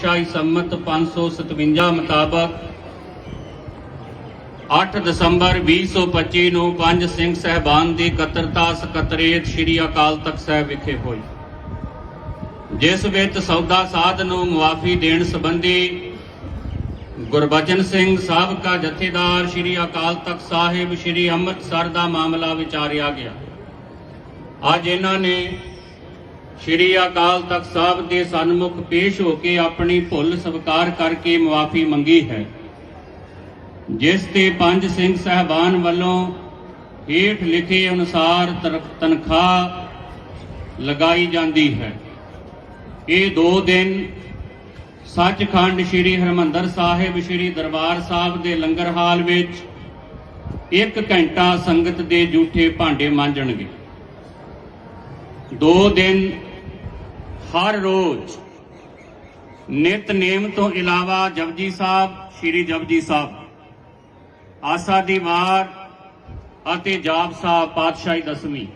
ਪਾਤਸ਼ਾਹੀ ਸੰਮਤ 557 ਮੁਤਾਬਕ 8 ਦਸੰਬਰ 2025 ਨੂੰ ਪੰਜ ਸਿੰਘ ਸਹਿਬਾਨ ਦੀ ਇਕੱਤਰਤਾ ਸਕੱਤਰੇਤ ਸ੍ਰੀ ਅਕਾਲ ਤਖਤ ਸਾਹਿਬ ਵਿਖੇ ਹੋਈ। ਜਿਸ ਵਿੱਚ ਸੌਦਾ ਸਾਧ ਨੂੰ ਮੁਆਫੀ ਦੇਣ ਸੰਬੰਧੀ ਗੁਰਬਚਨ ਸਿੰਘ ਸਾਹਿਬ ਸਾਬਕਾ ਜਥੇਦਾਰ ਸ੍ਰੀ ਅਕਾਲ ਤਖਤ ਸਾਹਿਬ, ਸ੍ਰੀ ਅੰਮ੍ਰਿਤਸਰ ਦਾ ਮਾਮਲਾ ਵਿਚਾਰਿਆ ਗਿਆ। ਅੱਜ ਇਹਨਾਂ ਨੇ ਸ੍ਰੀ ਅਕਾਲ ਤਖਤ ਸਾਹਿਬ ਦੇ ਸਨਮੁਖ ਪੇਸ਼ ਹੋ ਕੇ ਆਪਣੀ ਭੁੱਲ ਸਵੀਕਾਰ ਕਰਕੇ ਮੁਆਫੀ ਮੰਗੀ ਹੈ। ਜਿਸ ਤੇ ਪੰਜ ਸਿੰਘ ਸਹਿਬਾਨ ਵੱਲੋਂ ਹੇਠ ਲਿਖੇ ਅਨੁਸਾਰ ਤਨਖਾਹ ਲਗਾਈ ਜਾਂਦੀ ਹੈ। ਇਹ ਦੋ ਦਿਨ ਸੱਚਖੰਡ ਸ੍ਰੀ ਹਰਮੰਦਰ ਸਾਹਿਬ, ਸ੍ਰੀ ਦਰਬਾਰ ਸਾਹਿਬ ਦੇ ਲੰਗਰ ਹਾਲ ਵਿੱਚ ਇੱਕ ਘੰਟਾ ਸੰਗਤ ਦੇ ਜੂਠੇ ਭਾਂਡੇ ਮਾਂਜਣਗੇ। ਦੋ ਦਿਨ ਹਰ ਰੋਜ਼ ਨਿਤਨੇਮ ਤੋਂ ਇਲਾਵਾ ਜਪਜੀ ਸਾਹਿਬ ਸ੍ਰੀ ਜਪਜੀ ਸਾਹਿਬ। ਆਸਾ ਦੀ ਵਾਰ ਅਤੇ ਜਾਪ ਸਾਹਿਬ ਪਾਤਸ਼ਾਹੀ ਦਸਵੀਂ।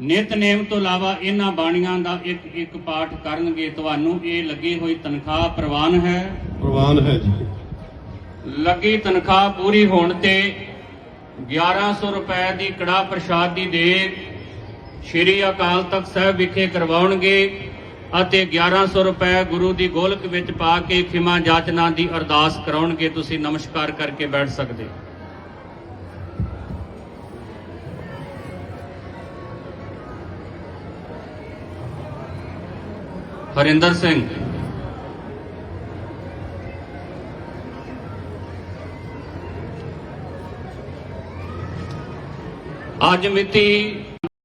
ਨਿਤਨੇਮ ਤੋਂ ਇਲਾਵਾ ਇਹਨਾਂ ਬਾਣੀਆਂ ਦਾ ਇੱਕ ਇੱਕ ਪਾਠ ਕਰਨਗੇ। ਤੁਹਾਨੂੰ ਇਹ ਲੱਗੀ ਹੋਈ ਤਨਖਾਹ ਪ੍ਰਵਾਨ ਹੈ? ਪ੍ਰਵਾਨ ਹੈ ਜੀ। ਲੱਗੀ ਤਨਖਾਹ ਪੂਰੀ ਹੋਣ ਤੇ 1100 ਰੁਪਏ ਦੀ ਕੜਾ ਪ੍ਰਸ਼ਾਦ ਦੀ ਦੇਗ ਸ਼੍ਰੀ ਅਕਾਲ ਤਖਤ ਸਾਹਿਬ ਵਿਖੇ ਕਰਵਾਉਣਗੇ ਅਤੇ 1100 ਰੁਪਏ ਗੁਰੂ ਦੀ ਗੋਲਕ ਵਿੱਚ ਪਾ ਕੇ ਖਿਮਾ ਜਾਚਨਾ ਦੀ ਅਰਦਾਸ ਕਰਾਉਣਗੇ ਤੁਸੀਂ ਨਮਸਕਾਰ ਕਰਕੇ ਬੈਠ ਸਕਦੇ ਹੋ। ਹਰਿੰਦਰ ਸਿੰਘ ਅੱਜ ਮਿਤੀ